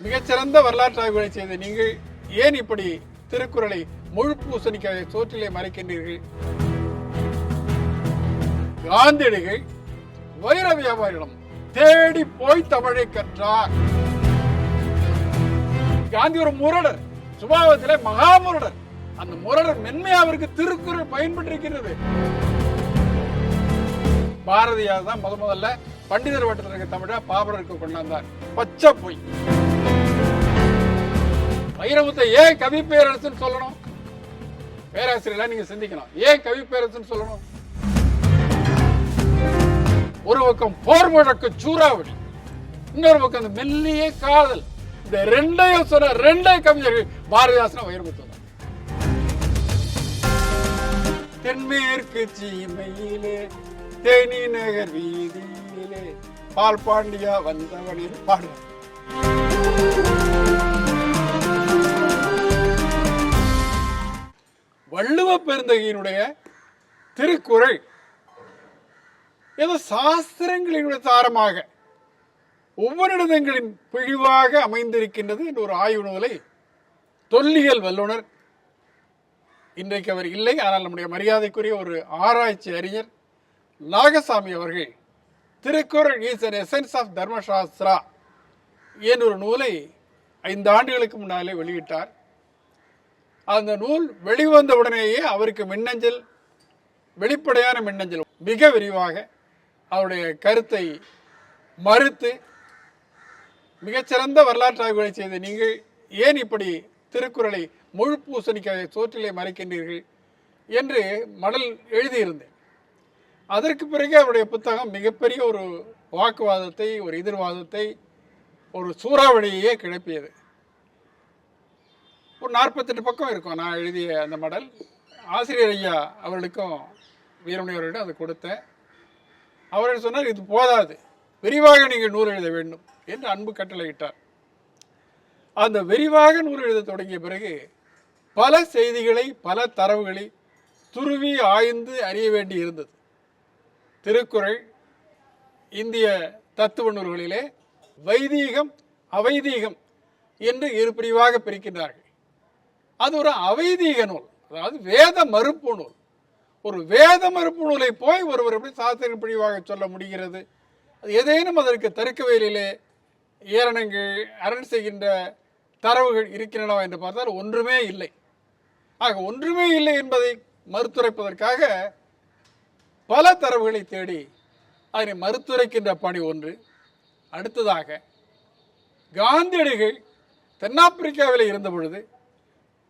மிகச்சிறந்த வரலாற்று ஆய்வுகளை செய்த நீங்கள் ஏன் இப்படி திருக்குறளை முழு பூசணிக்காய் சோற்றிலே மறைக்கின்றீர்கள்? காந்தியடிகள் வைர வியாபாரிடம் தேடி போய் தமிழை கற்றார். காந்தி ஒரு முரடர் சுபாவத்திலே மகா முரடர் அந்த முரடர் மென்மையா அவருக்கு திருக்குறள் பயன்பட்டிருக்கிறது. பாரதியார் தான் முத முதல்ல பண்டிதர் வட்டத்தில் இருக்க தமிழா பாபருக்கு கொண்டாந்தார் பச்சை பொய். வைரமுத்தை ஏன் கவி பேரரசுன்னு சொல்லணும்? பேராசிரியர்களா நீங்க சிந்திக்கணும். ஏன் கவி பேரரசுன்னு சொல்லணும்? ஒரு பக்கம் போர் முழக்கு சூறாவளி இன்னொரு பக்கம் அந்த மெல்லிய காதல். இந்த ரெண்டையும் சொன்ன ரெண்டே கவிஞர்கள் பாரதிதாசன் வைரமுத்து தென்மேற்கு சீமையிலே தேனி நகர் வீதி பால் பாண்டியா வந்தவனில் பாடுவார் வள்ளுவ பெருந்தகையினுடைய திருக்குறள். ஏதோ சாஸ்திரங்களினுடைய தாரமாக ஒவ்வொருடங்களின் பிழிவாக அமைந்திருக்கின்றது என்ற ஒரு ஆய்வு நூலை தொல்லியல் வல்லுனர் இன்றைக்கு அவர் இல்லை ஆனால் நம்முடைய மரியாதைக்குரிய ஒரு ஆராய்ச்சி அறிஞர் நாகசாமி அவர்கள் Thirukkural is an essence of Dharmashastra என்ற ஒரு நூலை ஐந்து ஆண்டுகளுக்கு முன்னாலே வெளியிட்டார். அந்த நூல் வெளிவந்த உடனேயே அவருக்கு மின்னஞ்சல் வெளிப்படையான மின்னஞ்சல் மிக விரிவாக அவருடைய கருத்தை மறுத்து மிகச்சிறந்த வரலாற்று ஆய்வுகளை செய்த நீங்கள் ஏன் இப்படி திருக்குறளை முழு பூசணிக்காக சோற்றிலே மறைக்கின்றீர்கள் என்று மடல் எழுதியிருந்தேன். அதற்கு பிறகு அவருடைய புத்தகம் மிகப்பெரிய ஒரு வாக்குவாதத்தை ஒரு எதிர்வாதத்தை ஒரு சூறாவளியையே கிளப்பியது. ஒரு நாற்பத்தெட்டு பக்கம் இருக்கும். நான் எழுதிய அந்த மடல். ஆசிரியர் ஐயா அவர்களுக்கும் வீரமணியவர்களிடம் அதை கொடுத்தேன். அவர்கள் சொன்னார் இது போதாது. விரிவாக நீங்கள் நூல் எழுத வேண்டும் என்று அன்பு கட்டளையிட்டார். அந்த விரிவாக நூல் எழுத தொடங்கிய பிறகு பல செய்திகளை பல தரவுகளை துருவி ஆய்ந்து அறிய வேண்டி இருந்தது திருக்குறள் இந்திய தத்துவ நூல்களிலே வைதீகம் அவைதீகம் என்று இரு பிரிவாக பிரிக்கின்றார்கள். அது ஒரு அவைதீக நூல். அதாவது வேத மறுப்பு நூல். ஒரு வேத மறுப்பு நூலை போய் ஒருவர் எப்படி சாஸ்திர பிரிவாக சொல்ல முடிகிறது? ஏதேனும் அதற்கு தருக்கவேலிலே ஏரணங்கள் அரண் செய்கின்ற தரவுகள் இருக்கின்றனவா என்று பார்த்தால் ஒன்றுமே இல்லை. ஆக ஒன்றுமே இல்லை என்பதை மறுத்துரைப்பதற்காக பல தரவுகளை தேடி அதனை மறுத்துரைக்கின்ற பணி ஒன்று. அடுத்ததாக காந்தியடிகள் தென்னாப்பிரிக்காவில் இருந்த பொழுது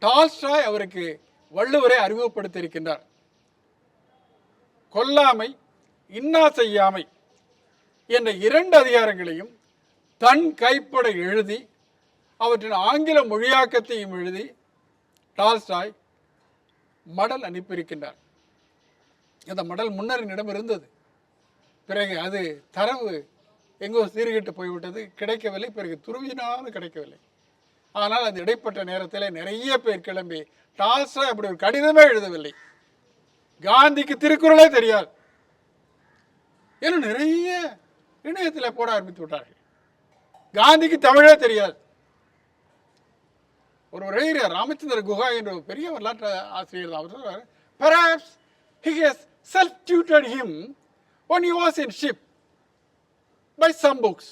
டால்ஸ்டாய் அவருக்கு வள்ளுவரை அறிமுகப்படுத்தியிருக்கின்றார். கொல்லாமை இன்னா செய்யாமை என்ற இரண்டு அதிகாரங்களையும் தன் கைப்பட எழுதி அவற்றின் ஆங்கில மொழியாக்கத்தையும் எழுதி டால்ஸ்டாய் மடல் அனுப்பியிருக்கின்றார். அந்த மடல் முன்னர் இருந்தது. பிறகு அது தரவு எங்கோ சீர்கிட்டு போய்விட்டது. கிடைக்கவில்லை. பிறகு துருவினாலும் கிடைக்கவில்லை. ஆனால் அந்த இடைப்பட்ட நேரத்தில் நிறைய பேர் கிளம்பி டால்ஸ்டாய் அப்படி ஒரு கடிதமே எழுதவில்லை. காந்திக்கு திருக்குறளே தெரியாது. ஏன்னா நிறைய இணையத்தில் போட ஆரம்பித்து விட்டார்கள். காந்திக்கு தமிழே தெரியாது. ஒரு ஒரே ராமச்சந்திர குஹா என்ற ஒரு பெரிய வரலாற்று ஆசிரியர் தான் அவர் சொல்றாரு perhaps he has self tutored him when he was in ship by some books.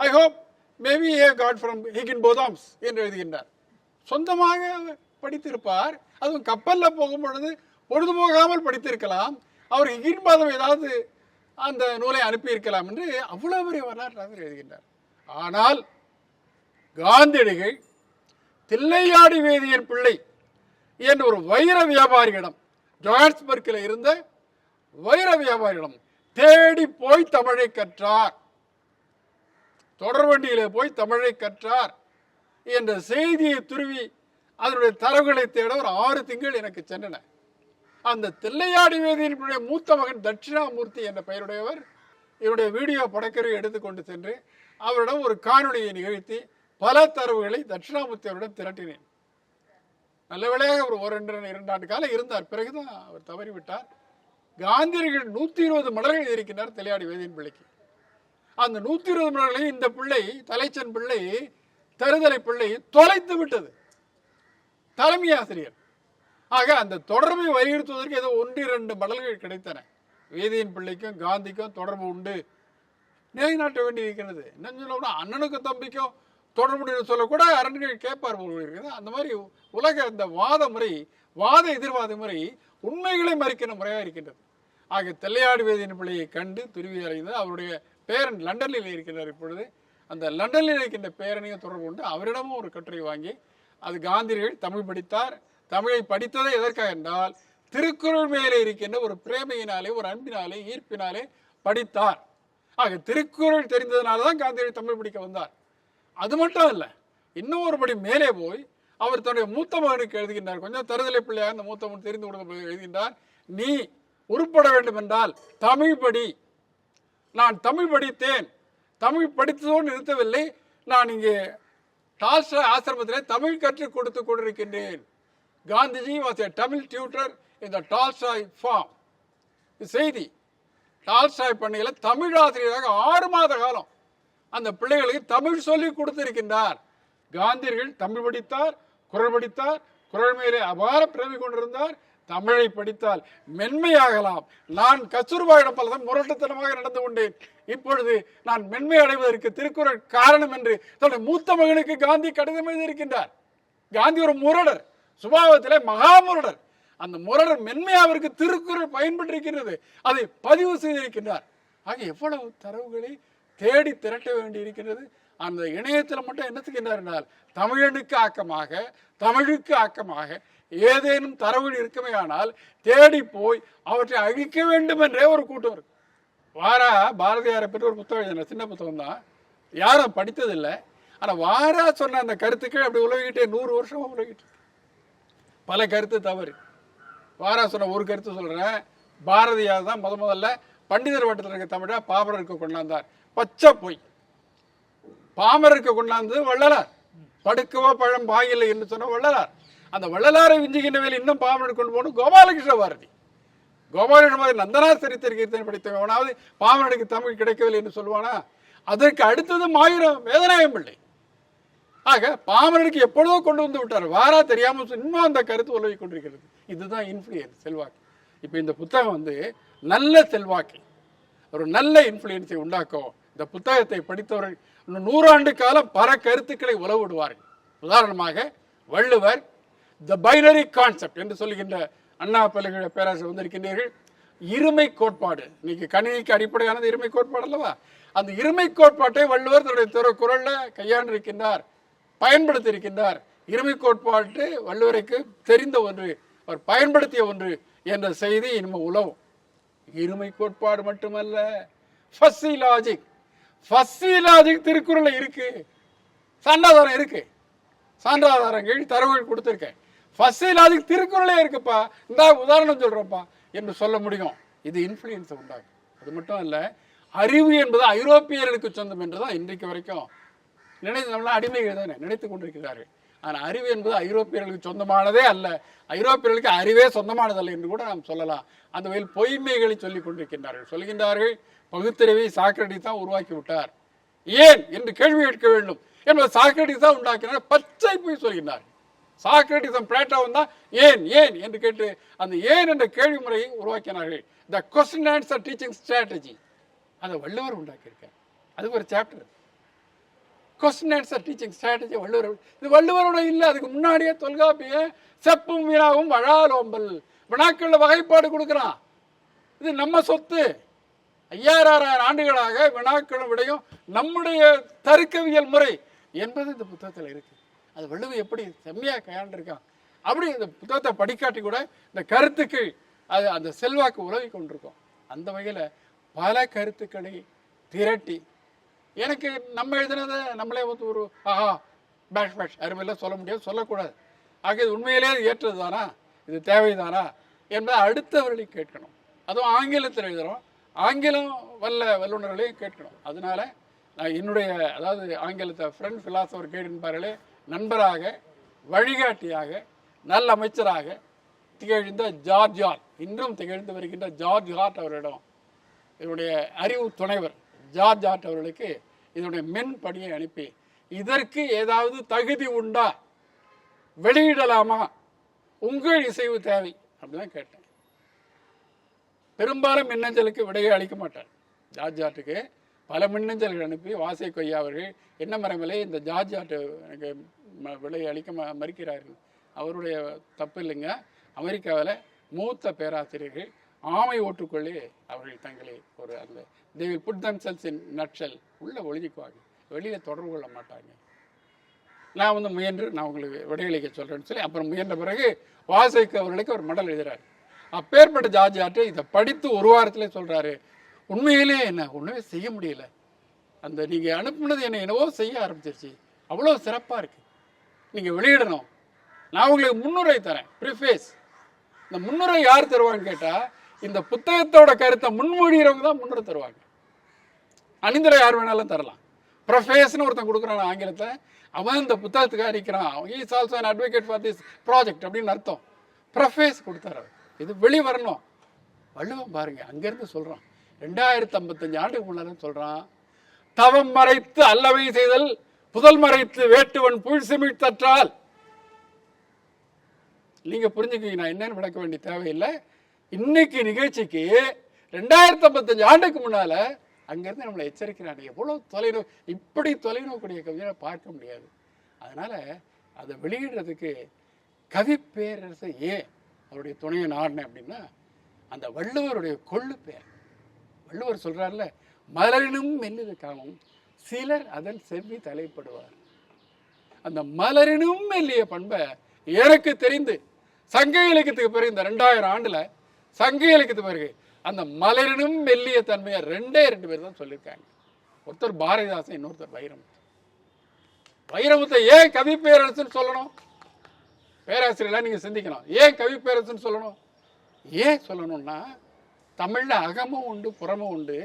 I hope maybe he have got from higginbothams என்று எழுதுகின்றார். சொந்தமாக படித்திருப்பார். அதுவும் கப்பலில் போகும் பொழுது பொழுது போகாமல் படித்திருக்கலாம். அவர் ஹிகின்பாதம் ஏதாவது அந்த நூலை அனுப்பியிருக்கலாம் என்று அவ்வளோ பெரிய வரலாற்றாக எழுதுகின்றார். ஆனால் காந்தியடிகள் தில்லையாடி வேதியன் பிள்ளை என்ற ஒரு வைர வியாபாரியிடம் ஜோஹான்ஸ்பர்க்கில் இருந்த வைர வியாபாரிகளும் தேடி போய் தமிழை கற்றார். தொடர்வண்டியிலே போய் தமிழை கற்றார். என்ற செய்தியை துருவி அதனுடைய தரவுகளை தேட ஒரு ஆறு திங்கள் எனக்கு சென்றன. அந்த தில்லையாடி வேதியினுடைய மூத்த மகன் தட்சிணாமூர்த்தி என்ற பெயருடையவர் இவருடைய வீடியோ படக்கரை எடுத்துக்கொண்டு சென்று அவரிடம் ஒரு காணொலியை நிகழ்த்தி பல தரவுகளை தட்சிணாமூர்த்தி அவரிடம் திரட்டினேன். நல்ல வேளையாக ஒரு ஒரு ரெண்டு இரண்டு ஆண்டு காலம் இருந்தார். பிறகுதான் அவர் தவறிவிட்டார். காந்தியர்கள் நூற்றி இருபது மலர்கள் இருக்கின்றார் தலையாடி வேதியின் பிள்ளைக்கு. அந்த நூற்றி இருபது மலர்களையும் இந்த பிள்ளை தலைச்சன் பிள்ளை தருதலை பிள்ளை தொலைத்து விட்டது. தலைமை ஆசிரியர். ஆக அந்த தொடர்பை வலியுறுத்துவதற்கு ஏதோ ஒன்று இரண்டு மடல்கள் கிடைத்தன. வேதியின் பிள்ளைக்கும் காந்திக்கும் தொடர்பு உண்டு. நிலைநாட்ட வேண்டி இருக்கிறது என்ன சொல்லணும்னா அண்ணனுக்கும் தம்பிக்கும் தொடர்புடைய சொல்லக்கூட அரண்கள் கேட்பார் இருக்கிறது அந்த மாதிரி உலக இந்த வாத முறை வாத எதிர்வாத முறை உண்மைகளை மறிக்கிற முறையாக இருக்கின்றது. ஆக தெல்லையாடு வேதியின் பிள்ளையை கண்டு துருவி அடைந்து அவருடைய பேரன் லண்டனில் இருக்கின்றார் இப்பொழுது. அந்த லண்டனில் இருக்கின்ற பேரனையும் தொடர்பு கொண்டு அவரிடமும் ஒரு கட்டுரை வாங்கி அது காந்திரிகள் தமிழ் படித்தார். தமிழை படித்ததை எதற்காக என்றால் திருக்குறள் மேலே இருக்கின்ற ஒரு பிரேமையினாலே ஒரு அன்பினாலே ஈர்ப்பினாலே படித்தார். ஆக திருக்குறள் தெரிந்ததுனால தான் காந்தியடிகள் தமிழ் படிக்க வந்தார். அது மட்டும் இல்லை இன்னும் ஒரு படி மேலே போய் அவர் தன்னுடைய மூத்த மகனுக்கு எழுதுகின்றார். கொஞ்சம் தருதலை பிள்ளையார் அந்த மூத்த மகன் தெரிந்து கொடுத்த எழுதுகின்றார். நீ உருப்பட வேண்டும் என்றால் தமிழ் படி. நான் தமிழ் படித்தேன். தமிழ் படித்ததோடு நிறுத்தவில்லை. நான் இங்கே டால்ஸ்டாய் ஆசிரமத்தில் தமிழ் கற்றுக் கொடுத்து கொண்டிருக்கின்றேன். Gandhiji was a Tamil tutor இந்த the டால்ஸ்டாய் ஃபார்ம் செய்தி. டால்ஸ்டாய் பண்ணையில் தமிழ் ஆசிரியராக ஆறு மாத காலம். அந்த பிள்ளைகளுக்கு தமிழ் சொல்லி கொடுத்திருக்கின்றார். காந்தியர்கள் தமிழ் படித்தார். குரல் படித்தார் குரல் மேலே அபார பிரேமி கொண்டிருந்தார் தமிழை படித்தால் மென்மையாகலாம். நான் கஸ்தூர்பாயிடம் பலதான் முரட்டுத்தனமாக நடந்து கொண்டேன். இப்பொழுது நான் மென்மை அடைவதற்கு திருக்குறள் காரணம் என்று தன்னுடைய மூத்த மகனுக்கு காந்தி கடிதம் எழுதியிருக்கின்றார். காந்தி ஒரு முரடர் சுபாவத்திலே மகா முரடர் அந்த முரடர் மென்மையாவிற்கு திருக்குறள் பயன்பட்டிருக்கிறது அதை பதிவு செய்திருக்கின்றார். ஆக எவ்வளவு தரவுகளை தேடி திரட்ட வேண்டி இருக்கிறது அந்த இணையத்தில் மட்டும் என்ன செய்கின்றார் என்றால் தமிழனுக்கு ஆக்கமாக தமிழுக்கு ஆக்கமாக ஏதேனும் தரவுகள் இருக்குமே ஆனால் தேடி போய் அவற்றை அழிக்க வேண்டும் என்றே ஒரு கூட்டம் இருக்கு. வாரா பாரதியாரை பற்றி ஒரு புத்தகம் எழுதின சின்ன புத்தகம் தான். யாரும் படித்ததில்லை. ஆனால் வாரா சொன்ன அந்த கருத்துக்கள் அப்படி உலகிட்டே நூறு வருஷமாக உலகிட்டு பல கருத்து தவறு. வாரா சொன்ன ஒரு கருத்து சொல்கிறேன் பாரதியார் தான் முத முதல்ல பண்டிதர் வட்டத்தில் இருக்க தமிழா பாமரருக்கு கொண்டாந்தார். பச்சை பொய். பாமரருக்கு கொண்டாந்து வள்ளலார். படுக்கவோ பழம் பாயில்லை என்று சொன்ன வள்ளலார். அந்த வள்ளலாரை விஞ்சுகின்ற வேலை இன்னும் பாமரருக்கு கொண்டு போகணும் கோபாலகிருஷ்ண பாரதி கோபாலகிருஷ்ண பாரதி நந்தனா சரித்திர கீர்த்தனை படித்தவனாவது பாமரனுக்கு தமிழ் கிடைக்கவில்லை என்று சொல்லுவானா? அதற்கு அடுத்தது மாயிரம் வேதநாயகம் பிள்ளை. ஆக பாமரனுக்கு எப்பொழுதோ கொண்டு வந்து விட்டார். வாரா தெரியாமல் இன்னும் அந்த கருத்து உலவி கொண்டிருக்கிறது. இதுதான் இன்ஃப்ளூயன்ஸ் செல்வாக்கு. இப்போ இந்த புத்தகம் வந்து நல்ல செல்வாக்கு. ஒரு நல்ல இன்ஃப்ளூயன்ஸை உண்டாக்கும். இந்த புத்தகத்தை படித்தவர்கள் நூறாண்டு காலம் பல கருத்துக்களை உலவிடுவார்கள். உதாரணமாக வள்ளுவர் த பைனரி கான்செப்ட் என்று சொல்லுகின்ற அண்ணா பல்கலை பேராசிரியர் வந்திருக்கின்றீர்கள். இருமை கோட்பாடு. இன்னைக்கு கணினிக்கு அடிப்படையானது இருமை கோட்பாடு அல்லவா? அந்த இருமை கோட்பாட்டை வள்ளுவர் தன்னுடைய திரு குரல்ல கையாண்டிருக்கின்றார் பயன்படுத்தியிருக்கின்றார். இருமை கோட்பாட்டு வள்ளுவருக்கு தெரிந்த ஒன்று அவர் பயன்படுத்திய ஒன்று என்ற செய்தி இனிமே உலவும். இருமை கோட்பாடு மட்டுமல்ல ஃபஸ்ஸி லாஜிக் ஃபஸ்ஸி லாஜிக் திருக்குறள்ல இருக்கு. சான்றாதாரம் இருக்கு. சான்றாதாரங்கள் தரவுகள் கொடுத்துருக்கேன். ஃபஸ்ஸி லாஜிக் திருக்குறளே இருக்குப்பா. இந்த உதாரணம் சொல்கிறோம்ப்பா என்று சொல்ல முடியும். இது இன்ஃப்ளூயன்ஸை உண்டாகும் அது மட்டும் இல்லை அறிவு என்பது ஐரோப்பியர்களுக்கு சொந்தம் என்று தான் இன்றைக்கு வரைக்கும் நினைத்து நம்மளாம் அடிமைகள் தானே நினைத்து கொண்டிருக்கிறார்கள். ஆனால் அறிவு என்பது ஐரோப்பியர்களுக்கு சொந்தமானதே அல்ல. ஐரோப்பியர்களுக்கு அறிவே சொந்தமானதல்ல என்று கூட நாம் சொல்லலாம். அந்த வகையில் பொய்மைகளை சொல்லிக் கொண்டிருக்கின்றார்கள். சொல்கின்றார்கள் பகுத்தறிவை சாக்ரடிஸ் தான் உருவாக்கி விட்டார் ஏன் என்று கேள்வி கேட்க வேண்டும். என்பது சாக்ரட்டிஸ் தான் உண்டாக்கினார். பச்சை போய் சொல்கிறார் சாக்ரடிசம் பிளேட்டோவும் தான். ஏன் ஏன் என்று கேட்டு அந்த ஏன் என்ற கேள்வி முறையை உருவாக்கினார்கள். The question answer teaching strategy அதை வள்ளுவர் உண்டாக்கியிருக்கார். அது ஒரு chapter question answer teaching strategy Valluvar. இது வள்ளுவரோட இல்லை. அதுக்கு முன்னாடியே தொல்காப்பிய செப்பும் வீணாவும் வழாலோம்பல். வினாக்களில் வகைப்பாடு கொடுக்குறான். இது நம்ம சொத்து. ஐயாயிரம் ஆண்டுகளாக வினாக்களும் விடையும் நம்முடைய தருக்கவியல் முறை என்பது இந்த புத்தகத்தில் இருக்கு. அது வள்ளுவர் எப்படி செம்மையாக கையாண்டிருக்கான். அப்படி இந்த புத்தகத்தை படிக்காட்டி கூட இந்த கருத்துக்கள் அது அந்த செல்வாக்கு உலவி கொண்டிருக்கும். அந்த வகையில் பல கருத்துக்களை திரட்டி எனக்கு நம்ம எழுதுனதை நம்மளே வந்து ஒரு ஆஹா பேஷ் பேஷ் அருமையில் சொல்ல முடியாது சொல்லக்கூடாது. ஆக இது உண்மையிலே ஏற்றது தானா? இது தேவைதானா? என்பதை அடுத்தவர்களை கேட்கணும். அதுவும் ஆங்கிலத்தில் எழுதுகிறோம் ஆங்கிலம் வல்ல வல்லுநர்களையும் கேட்கணும் அதனால நான் என்னுடைய அதாவது ஆங்கிலத்தை ஃப்ரெண்ட் ஃபிலாசபர் கேட்பார்களே நண்பராக வழிகாட்டியாக நல்ல அமைச்சராக திகழ்ந்த ஜார்ஜ் ஹார்ட் இன்றும் திகழ்ந்து வருகின்ற ஜார்ஜ் ஹார்ட் அவரிடம் இதனுடைய அறிவு துணைவர் ஜார்ஜ் ஹார்ட் அவர்களுக்கு இதனுடைய மென் பணியை அனுப்பி இதற்கு ஏதாவது தகுதி உண்டா? வெளியிடலாமா? உங்கள் இசைவு தேவை அப்படிதான் கேட்டேன். பெரும்பாலும் மின்னஞ்சலுக்கு விடையை அளிக்க மாட்டார். ஜார்ஜ் ஆட்டுக்கு பல மின்னஞ்சல்கள் அனுப்பி வாசை கொய்யா அவர்கள் என்ன மரங்களே இந்த ஜார்ஜ் ஆட்டு எனக்கு ம- விலை அளிக்க மறுக்கிறார்கள். அவருடைய தப்பு இல்லைங்க. அமெரிக்காவில் மூத்த பேராசிரியர்கள் ஆமை ஓட்டுக்குள்ளே அவர்கள் தங்களை ஒரு அந்த they put them themselves nutshell உள்ளே உள்ள வெளியில் தொடர்பு கொள்ள மாட்டாங்க. நான் வந்து முயன்று நான் உங்களுக்கு விடையளிக்க சொல்கிறேன்னு சொல்லி அப்புறம் முயன்ற பிறகு வாசைக்கு அவர்களுக்கு ஒரு மடல் எழுதுறாரு. அப்பேற்பட்ட ஜார்ஜ் ஆட்டு இதை படித்து ஒரு வாரத்திலே சொல்கிறாரு உண்மையிலே என்ன ஒன்றுமே செய்ய முடியல. அந்த நீங்கள் அனுப்புனது என்னை என்னவோ செய்ய ஆரம்பிச்சிருச்சு. அவ்வளோ சிறப்பாக இருக்குது நீங்கள் வெளியிடணும். நான் உங்களுக்கு முன்னுரை தரேன். ப்ரிஃபேஸ் இந்த முன்னுரை யார் தருவான்னு கேட்டால் இந்த புத்தகத்தோட கருத்தை முன்மொழிகிறவங்க தான் முன்னுரை தருவாங்க. அணிந்துரை யார் வேணாலும் தரலாம். ப்ரொஃபேஸ்னு ஒருத்தன் கொடுக்குறான் ஆங்கிலத்தை அவன் இந்த புத்தகத்துக்காக நிற்கிறான் is also an advocate for this project அப்படின்னு அர்த்தம். ப்ரொஃபேஸ் கொடுத்தாரு அவர். இது வெளி வரணும் வள்ளுவம் பாருங்க அங்கேருந்து சொல்கிறான் ரெண்டாயிரத்தி ஐம்பத்தஞ்சு ஆண்டுக்கு முன்னால சொல்கிறான் தவம் மறைத்து அல்லவை செய்தல் புதல் மறைத்து வேட்டுவன் புல் சிமிழ்த்தற்றால் நீங்க புரிஞ்சுக்கிங்க நான் என்னன்னு விளக்க வேண்டிய தேவையில்லை. இன்னைக்கு நிகழ்ச்சிக்கு ரெண்டாயிரத்தி ஐம்பத்தஞ்சு ஆண்டுக்கு முன்னால அங்கேருந்து நம்மளை எச்சரிக்கிறாங்க எவ்வளோ தொலைநோ இப்படி தொலைநோக்கூடிய கவிஞரை பார்க்க முடியாது. அதனால் அதை வெளியிடுறதுக்கு கவிப்பேரரசை ஏன்? அவருடைய துணையை நாடினேன் அப்படின்னா அந்த வள்ளுவருடைய கொள்ளு பேர். வள்ளுவர் சொல்கிறார்ல மலரினும் மெல்லிது காமம் சிலர் அதன் செவ்வி தலைப்படுவார். அந்த மலரினும் மெல்லிய பண்பை எனக்கு தெரிந்து சங்க இலக்கியத்துக்கு பிறகு இந்த ரெண்டாயிரம் ஆண்டில் சங்க இலக்கியத்துக்கு பிறகு அந்த மலரினும் மெல்லிய தன்மையை ரெண்டே ரெண்டு பேர் தான் சொல்லியிருக்காங்க. ஒருத்தர் பாரதிதாசன் இன்னொருத்தர் வைரமுத்து. வைரமுத்தை ஏன் கவி பேரரசுன்னு சொல்லணும்? பேராசிரியர்லாம் நீங்கள் சிந்திக்கணும். ஏன் கவி பேரரசுன்னு சொல்லணும்? ஏன் சொல்லணும்னா தமிழில் அகமும் உண்டு புறமும் உண்டு.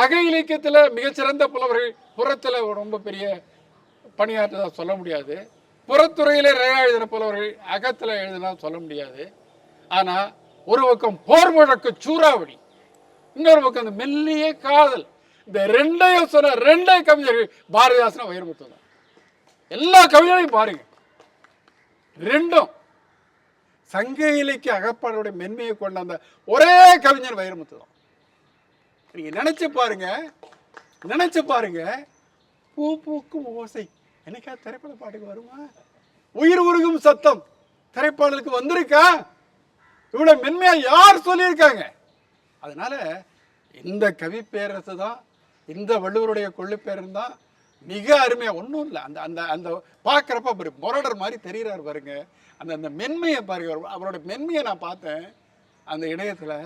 அக இலக்கியத்தில் மிகச்சிறந்த புலவர்கள் புறத்தில் ரொம்ப பெரிய பணியாற்றதாக சொல்ல முடியாது. புறத்துறையில் ரேகா எழுதின புலவர்கள் அகத்தில் எழுதினா சொல்ல முடியாது. ஆனால் ஒரு பக்கம் போர் முழக்கு சூறாவளி இன்னொரு பக்கம் அந்த மெல்லிய காதல். இந்த ரெண்டையும் சொன்ன ரெண்டே கவிஞர்கள் பாரதிதாசனை வைரமுத்து தான் எல்லா கவிஞரையும் பாருங்கள் ரெண்டும் சங்க இலக்கிய அகப்பாடுடைய மென்மையை கொண்ட அந்த ஒரே கவிஞர் வைரமுத்து தான். நீங்க நினைச்சு பாருங்க நினைச்சு பாருங்க. பூ பூக்கும் ஓசை. என்னைக்கா திரைப்பட பாட்டுக்கு வருமா? உயிர் உருகும் சத்தம் திரைப்பாடலுக்கு வந்திருக்கா? இவ்வளோ மென்மையாக யார் சொல்லியிருக்காங்க? அதனால இந்த கவி பேரரசு தான் இந்த வள்ளுவருடைய கொள்ளு பேரன் தான் மிக அருமையாக ஒன்றும் இல்லை. அந்த அந்த அந்த பார்க்குறப்ப அப்படி முரடர் மாதிரி தெரிகிறார் பாருங்க. அந்த அந்த மென்மையை பாருங்க. அவரோட மென்மையை நான் பார்த்தேன். அந்த இணையத்தில்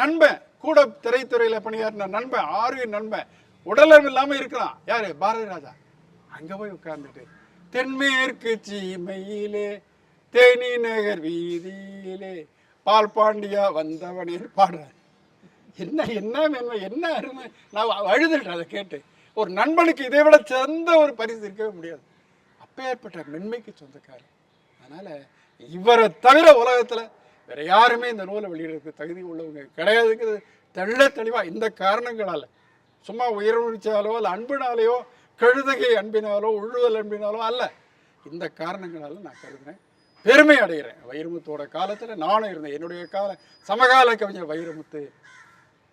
நண்பன் கூட திரைத்துறையில் பணியாற்றின நண்பன் ஆரோக்கிய நண்பன் உடலம் இல்லாமல் இருக்கிறான் யார்? பாரதி ராஜா அங்கே போய் உட்கார்ந்துட்டு தென்மேற்கு சீமையிலே தேனி நகர் வீதியிலே பால் பாண்டியா வந்தவனே பாடுறார். என்ன என்ன மென்மை என்ன அருமை. நான் அழுதுட்டேன் அதை கேட்டு. ஒரு நண்பனுக்கு இதை விட சிறந்த ஒரு பரிசு இருக்கவே முடியாது. அப்பேற்பட்ட மென்மைக்கு சொந்தக்காரர். அதனால இவரை தவிர உலகத்தில் வேற யாருமே இந்த நூலை வெளியிடறதுக்கு தகுதி உள்ளவங்க கிடையாதுங்கிறது தெள்ள தெளிவாக இந்த காரணங்களால. சும்மா உயர்வுச்சாலோ அல்ல அன்பினாலேயோ கழுதகை அன்பினாலோ உள்ளுதல் அன்பினாலோ அல்ல. இந்த காரணங்களால் நான் கருதுகிறேன் பெருமை அடைகிறேன். வைரமுத்தோட காலத்தில் நானும் இருந்தேன். என்னுடைய கால சமகால கவிஞர் வைரமுத்து.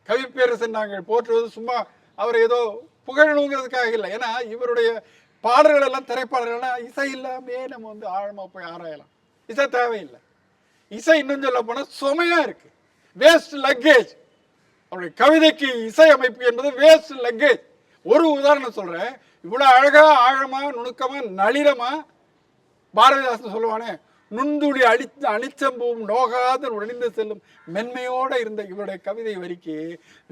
கவிப்பேரசன் நாங்கள் போற்றுவது சும்மா அவர் ஏதோ புகழணுங்கிறதுக்காக இல்லை. ஏன்னா இவருடைய பாடல்கள் எல்லாம் திரைப்பாடல்கள்லாம் இசை இல்லாமே நம்ம வந்து ஆழமாக போய் ஆராயலாம். இசை தேவையில்லை. இசை இன்னும் சொல்ல போனால் சுமையாக இருக்குது வேஸ்ட் லக்கேஜ் அவருடைய கவிதைக்கு இசை அமைப்பு என்பது வேஸ்ட் லக்கேஜ் ஒரு உதாரணம் சொல்கிறேன் இவ்வளோ அழகாக ஆழமாக நுணுக்கமாக நளிரமா பாரதிதாசன் சொல்லுவானே நுண்துளி அழி அணிச்சம்பூம் நோகாத உடனிந்து செல்லும் மென்மையோடு இருந்த இவருடைய கவிதை வரிக்கு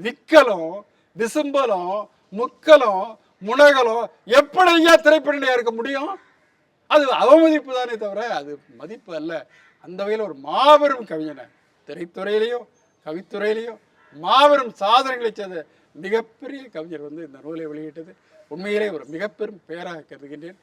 விக்கலும் விசும்பலும் முக்கலும் முனகலும் எப்படி ஐயா திரைப்படையா இருக்க முடியும்? அது அவமதிப்பு தானே தவிர அது மதிப்பு அல்ல. அந்த வகையில் ஒரு மாபெரும் கவிஞனை திரைத்துறையிலையோ கவித்துறையிலையோ மாபெரும் சாதனைகளை செய்த மிகப்பெரிய கவிஞர் வந்து இந்த நூலை வெளியிட்டது. உண்மையிலே ஒரு மிகப்பெரும் பெயராக கருதுகின்றேன்.